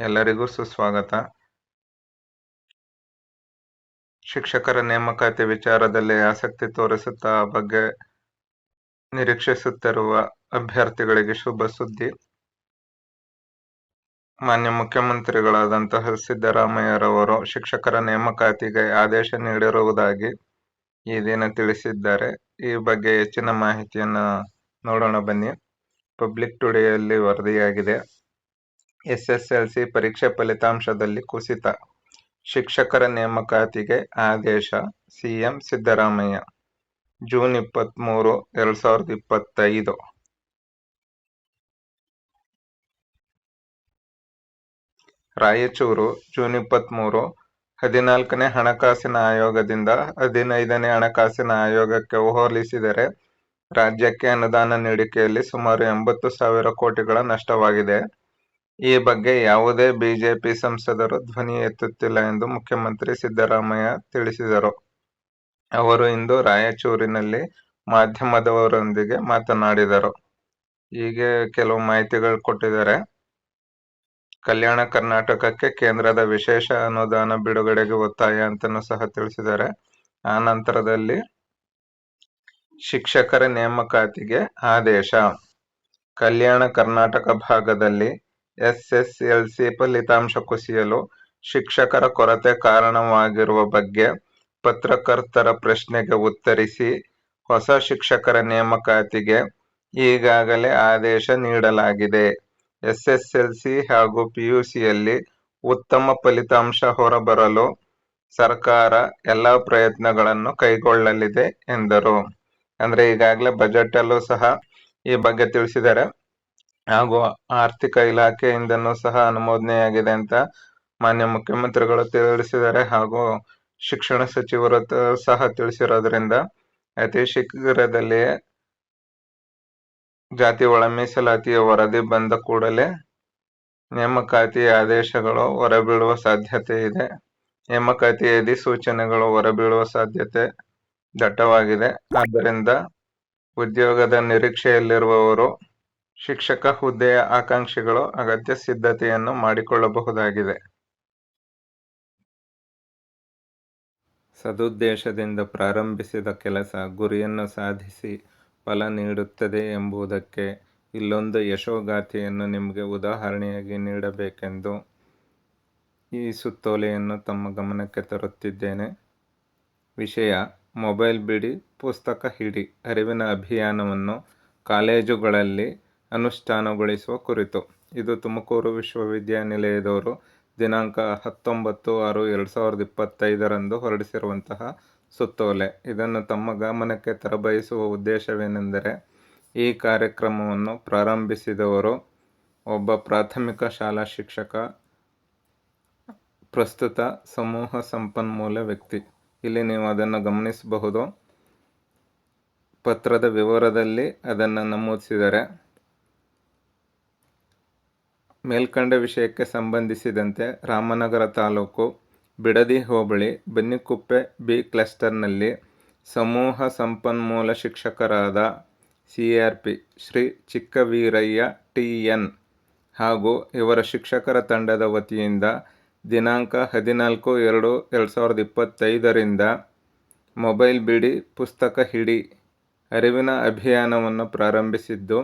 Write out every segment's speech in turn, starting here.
ಎಲ್ಲರಿಗೂ ಸುಸ್ವಾಗತ. ಶಿಕ್ಷಕರ ನೇಮಕಾತಿ ವಿಚಾರದಲ್ಲಿ ಆಸಕ್ತಿ ತೋರಿಸುತ್ತಾ ಬಗ್ಗೆ ನಿರೀಕ್ಷಿಸುತ್ತಿರುವ ಅಭ್ಯರ್ಥಿಗಳಿಗೆ ಶುಭ ಸುದ್ದಿ. ಮಾನ್ಯ ಮುಖ್ಯಮಂತ್ರಿಗಳಾದಂತಹ ಸಿದ್ದರಾಮಯ್ಯರವರು ಶಿಕ್ಷಕರ ನೇಮಕಾತಿಗೆ ಆದೇಶ ನೀಡಿರುವುದಾಗಿ ಈ ದಿನ ತಿಳಿಸಿದ್ದಾರೆ. ಈ ಬಗ್ಗೆ ಹೆಚ್ಚಿನ ಮಾಹಿತಿಯನ್ನು ನೋಡೋಣ ಬನ್ನಿ. ಪಬ್ಲಿಕ್ ಟುಡೆಯಲ್ಲಿ ವರದಿಯಾಗಿದೆ. ಎಸ್ಎಸ್ಎಲ್ಸಿ ಪರೀಕ್ಷೆ ಫಲಿತಾಂಶದಲ್ಲಿ ಕುಸಿತ ಶಿಕ್ಷಕರ ನೇಮಕಾತಿಗೆ ಆದೇಶ ಸಿಎಂ ಸಿದ್ದರಾಮಯ್ಯ. ಜೂನ್ ಇಪ್ಪತ್ತ್ಮೂರು ಎರಡ್ ಸಾವಿರದ ಇಪ್ಪತ್ತೈದು. ರಾಯಚೂರು, ಜೂನ್ ಇಪ್ಪತ್ತ್ಮೂರು ಹದಿನಾಲ್ಕನೇ ಹಣಕಾಸಿನ ಆಯೋಗದಿಂದ ಹದಿನೈದನೇ ಹಣಕಾಸಿನ ಆಯೋಗಕ್ಕೆ ಹೋಲಿಸಿದರೆ ರಾಜ್ಯಕ್ಕೆ ಅನುದಾನ ನೀಡಿಕೆಯಲ್ಲಿ ಸುಮಾರು ಎಂಬತ್ತು ಸಾವಿರ ಕೋಟಿಗಳ ನಷ್ಟವಾಗಿದೆ. ಈ ಬಗ್ಗೆ ಯಾವುದೇ ಬಿಜೆಪಿ ಸಂಸದರು ಧ್ವನಿ ಎತ್ತುತ್ತಿಲ್ಲ ಎಂದು ಮುಖ್ಯಮಂತ್ರಿ ಸಿದ್ದರಾಮಯ್ಯ ತಿಳಿಸಿದರು. ಅವರು ಇಂದು ರಾಯಚೂರಿನಲ್ಲಿ ಮಾಧ್ಯಮದವರೊಂದಿಗೆ ಮಾತನಾಡಿದರು. ಹೀಗೆ ಕೆಲವು ಮಾಹಿತಿಗಳು ಕೊಟ್ಟಿದ್ದಾರೆ. ಕಲ್ಯಾಣ ಕರ್ನಾಟಕಕ್ಕೆ ಕೇಂದ್ರದ ವಿಶೇಷ ಅನುದಾನ ಬಿಡುಗಡೆಗೆ ಒತ್ತಾಯ ಅಂತಲೂ ಸಹ ತಿಳಿಸಿದ್ದಾರೆ. ಆ ನಂತರದಲ್ಲಿ ಶಿಕ್ಷಕರ ನೇಮಕಾತಿಗೆ ಆದೇಶ. ಕಲ್ಯಾಣ ಕರ್ನಾಟಕ ಭಾಗದಲ್ಲಿ ಎಸ್ಎಸ್ಎಲ್ಸಿ ಫಲಿತಾಂಶ ಕುಸಿಯಲು ಶಿಕ್ಷಕರ ಕೊರತೆ ಕಾರಣವಾಗಿರುವ ಬಗ್ಗೆ ಪತ್ರಕರ್ತರ ಪ್ರಶ್ನೆಗೆ ಉತ್ತರಿಸಿ ಹೊಸ ಶಿಕ್ಷಕರ ನೇಮಕಾತಿಗೆ ಈಗಾಗಲೇ ಆದೇಶ ನೀಡಲಾಗಿದೆ. ಎಸ್ಎಸ್ಎಲ್ಸಿ ಹಾಗೂ ಪಿಯುಸಿಯಲ್ಲಿ ಉತ್ತಮ ಫಲಿತಾಂಶ ಹೊರಬರಲು ಸರ್ಕಾರ ಎಲ್ಲ ಪ್ರಯತ್ನಗಳನ್ನು ಕೈಗೊಳ್ಳಲಿದೆ ಎಂದರು. ಅಂದ್ರೆ ಈಗಾಗಲೇ ಬಜೆಟ್ ಅಲ್ಲೂ ಸಹ ಈ ಬಗ್ಗೆ ತಿಳಿಸಿದ್ದಾರೆ. ಹಾಗೂ ಆರ್ಥಿಕ ಇಲಾಖೆಯಿಂದನೂ ಸಹ ಅನುಮೋದನೆಯಾಗಿದೆ ಅಂತ ಮಾನ್ಯ ಮುಖ್ಯಮಂತ್ರಿಗಳು ತಿಳಿಸಿದ್ದಾರೆ ಹಾಗೂ ಶಿಕ್ಷಣ ಸಚಿವರು ಸಹ ತಿಳಿಸಿರೋದ್ರಿಂದ ಅತಿ ಶೀಘ್ರದಲ್ಲಿಯೇ ಜಾತಿ ಒಳ ಮೀಸಲಾತಿಯ ವರದಿ ಬಂದ ಕೂಡಲೇ ನೇಮಕಾತಿ ಆದೇಶಗಳು ಹೊರಬೀಳುವ ಸಾಧ್ಯತೆ ಇದೆ. ನೇಮಕಾತಿ ಅಧಿಸೂಚನೆಗಳು ಹೊರಬೀಳುವ ಸಾಧ್ಯತೆ ದಟ್ಟವಾಗಿದೆ. ಆದ್ದರಿಂದ ಉದ್ಯೋಗದ ನಿರೀಕ್ಷೆಯಲ್ಲಿರುವವರು ಶಿಕ್ಷಕ ಹುದ್ದೆಯ ಆಕಾಂಕ್ಷಿಗಳು ಅಗತ್ಯ ಸಿದ್ಧತೆಯನ್ನು ಮಾಡಿಕೊಳ್ಳಬಹುದಾಗಿದೆ. ಸದುದ್ದೇಶದಿಂದ ಪ್ರಾರಂಭಿಸಿದ ಕೆಲಸ ಗುರಿಯನ್ನು ಸಾಧಿಸಿ ಫಲ ನೀಡುತ್ತದೆ ಎಂಬುದಕ್ಕೆ ಇಲ್ಲೊಂದು ಯಶೋಗಾಥೆಯನ್ನು ನಿಮಗೆ ಉದಾಹರಣೆಯಾಗಿ ನೀಡಬೇಕೆಂದು ಈ ಸುತ್ತೋಲೆಯನ್ನು ತಮ್ಮ ಗಮನಕ್ಕೆ ತರುತ್ತಿದ್ದೇನೆ. ವಿಷಯ, ಮೊಬೈಲ್ ಬಿಡಿ, ಪುಸ್ತಕ ಹಿಡಿ, ಅರಿವಿನ ಅಭಿಯಾನವನ್ನು ಕಾಲೇಜುಗಳಲ್ಲಿ ಅನುಷ್ಠಾನಗೊಳಿಸುವ ಕುರಿತು. ಇದು ತುಮಕೂರು ವಿಶ್ವವಿದ್ಯಾನಿಲಯದವರು ದಿನಾಂಕ ಹತ್ತೊಂಬತ್ತು ಆರು ಎರಡು ಸಾವಿರದ ಇಪ್ಪತ್ತೈದರಂದು ಹೊರಡಿಸಿರುವಂತಹ ಸುತ್ತೋಲೆ. ಇದನ್ನು ತಮ್ಮ ಗಮನಕ್ಕೆ ತರಬಯಸುವ ಉದ್ದೇಶವೇನೆಂದರೆ, ಈ ಕಾರ್ಯಕ್ರಮವನ್ನು ಪ್ರಾರಂಭಿಸಿದವರು ಒಬ್ಬ ಪ್ರಾಥಮಿಕ ಶಾಲಾ ಶಿಕ್ಷಕ, ಪ್ರಸ್ತುತ ಸಮೂಹ ಸಂಪನ್ಮೂಲ ವ್ಯಕ್ತಿ. ಇಲ್ಲಿ ನೀವು ಅದನ್ನು ಗಮನಿಸಬಹುದು. ಪತ್ರದ ವಿವರದಲ್ಲಿ ಅದನ್ನು ನಮೂದಿಸಿದರೆ ಮೇಲ್ಕಂಡ ವಿಷಯಕ್ಕೆ ಸಂಬಂಧಿಸಿದಂತೆ ರಾಮನಗರ ತಾಲೂಕು ಬಿಡದಿ ಹೋಬಳಿ ಬನ್ನಿಕುಪ್ಪೆ ಬಿ ಕ್ಲಸ್ಟರ್ನಲ್ಲಿ ಸಮೂಹ ಸಂಪನ್ಮೂಲ ಶಿಕ್ಷಕರಾದ C R P Shri Chikkaveeraiah T N ಹಾಗೂ ಇವರ ಶಿಕ್ಷಕರ ತಂಡದ ವತಿಯಿಂದ ದಿನಾಂಕ ಹದಿನಾಲ್ಕು ಎರಡು ಎರಡು ಸಾವಿರದ ಇಪ್ಪತ್ತೈದರಿಂದ ಮೊಬೈಲ್ ಬಿಡಿ ಪುಸ್ತಕ ಹಿಡಿ ಅರಿವಿನ ಅಭಿಯಾನವನ್ನು ಪ್ರಾರಂಭಿಸಿದ್ದು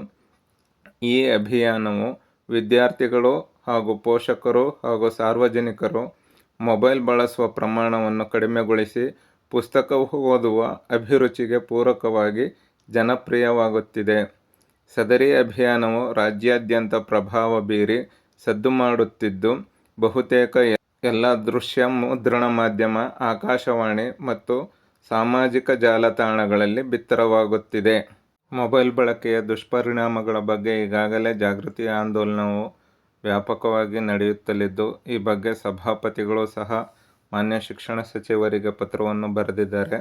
ಈ ಅಭಿಯಾನವು ವಿದ್ಯಾರ್ಥಿಗಳು ಹಾಗೂ ಪೋಷಕರು ಹಾಗೂ ಸಾರ್ವಜನಿಕರು ಮೊಬೈಲ್ ಬಳಸುವ ಪ್ರಮಾಣವನ್ನು ಕಡಿಮೆಗೊಳಿಸಿ ಪುಸ್ತಕ ಓದುವ ಅಭಿರುಚಿಗೆ ಪೂರಕವಾಗಿ ಜನಪ್ರಿಯವಾಗುತ್ತಿದೆ. ಸದರಿ ಅಭಿಯಾನವು ರಾಜ್ಯಾದ್ಯಂತ ಪ್ರಭಾವ ಬೀರಿ ಸದ್ದು ಮಾಡುತ್ತಿದ್ದು, ಬಹುತೇಕ ಎಲ್ಲ ದೃಶ್ಯ ಮುದ್ರಣ ಮಾಧ್ಯಮ, ಆಕಾಶವಾಣಿ ಮತ್ತು ಸಾಮಾಜಿಕ ಜಾಲತಾಣಗಳಲ್ಲಿ ಬಿತ್ತರವಾಗುತ್ತಿದೆ. ಮೊಬೈಲ್ ಬಳಕೆಯ ದುಷ್ಪರಿಣಾಮಗಳ ಬಗ್ಗೆ ಈಗಾಗಲೇ ಜಾಗೃತಿ ಆಂದೋಲನವು ವ್ಯಾಪಕವಾಗಿ ನಡೆಯುತ್ತಲಿದ್ದು, ಈ ಬಗ್ಗೆ ಸಭಾಪತಿಗಳು ಸಹ ಮಾನ್ಯ ಶಿಕ್ಷಣ ಸಚಿವರಿಗೆ ಪತ್ರವನ್ನು ಬರೆದಿದ್ದಾರೆ.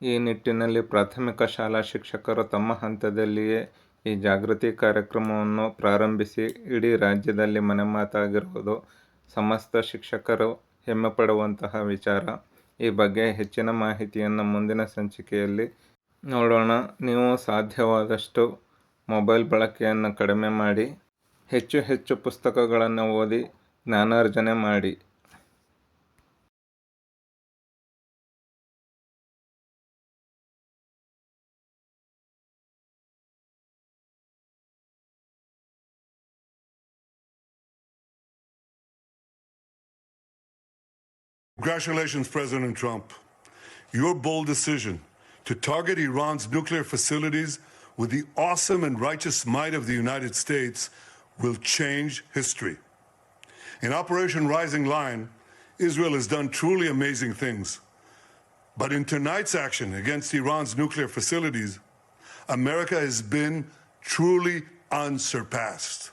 ಈ ನಿಟ್ಟಿನಲ್ಲಿ ಪ್ರಾಥಮಿಕ ಶಾಲಾ ಶಿಕ್ಷಕರು ತಮ್ಮ ಹಂತದಲ್ಲಿಯೇ ಈ ಜಾಗೃತಿ ಕಾರ್ಯಕ್ರಮವನ್ನು ಪ್ರಾರಂಭಿಸಿ, ಇಡೀ ರಾಜ್ಯದಲ್ಲಿ ಮನೆ ಮಾತಾಗಿರುವುದು ಸಮಸ್ತ ಶಿಕ್ಷಕರು ಹೆಮ್ಮೆ ಪಡುವಂತಹ ವಿಚಾರ. ಈ ಬಗ್ಗೆ ಹೆಚ್ಚಿನ ಮಾಹಿತಿಯನ್ನು ಮುಂದಿನ ಸಂಚಿಕೆಯಲ್ಲಿ ನೋಡೋಣ ನೀವು ಸಾಧ್ಯವಾದಷ್ಟು ಮೊಬೈಲ್ ಬಳಕೆಯನ್ನು ಕಡಿಮೆ ಮಾಡಿ ಹೆಚ್ಚು ಹೆಚ್ಚು ಪುಸ್ತಕಗಳನ್ನು ಓದಿ ಜ್ಞಾನಾರ್ಜನೆ ಮಾಡಿ Congratulations, President Trump. Your bold decision to target Iran's nuclear facilities with the awesome and righteous might of the United States will change history. In Operation Rising Lion, Israel has done truly amazing things. But in tonight's action against Iran's nuclear facilities, America has been truly unsurpassed.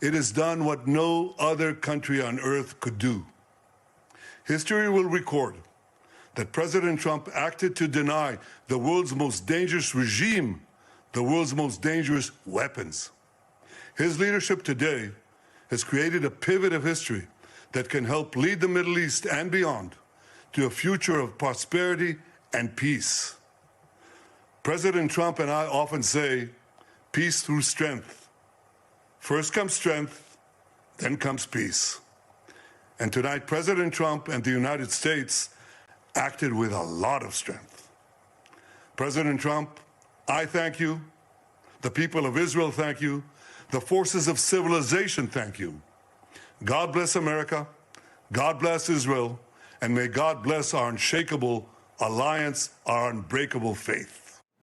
It has done what no other country on earth could do. History will record that President Trump acted to deny the world's most dangerous regime the world's most dangerous weapons. His leadership today has created a pivot of history that can help lead the Middle East and beyond to a future of prosperity and peace. President Trump and I often say, peace through strength. First comes strength, then comes peace. And tonight, President Trump and the United States acted with a lot of strength. President Trump, I thank you. The people of Israel thank you. The forces of civilization thank you. God bless America. God bless Israel. And may God bless our unshakable alliance, our unbreakable faith.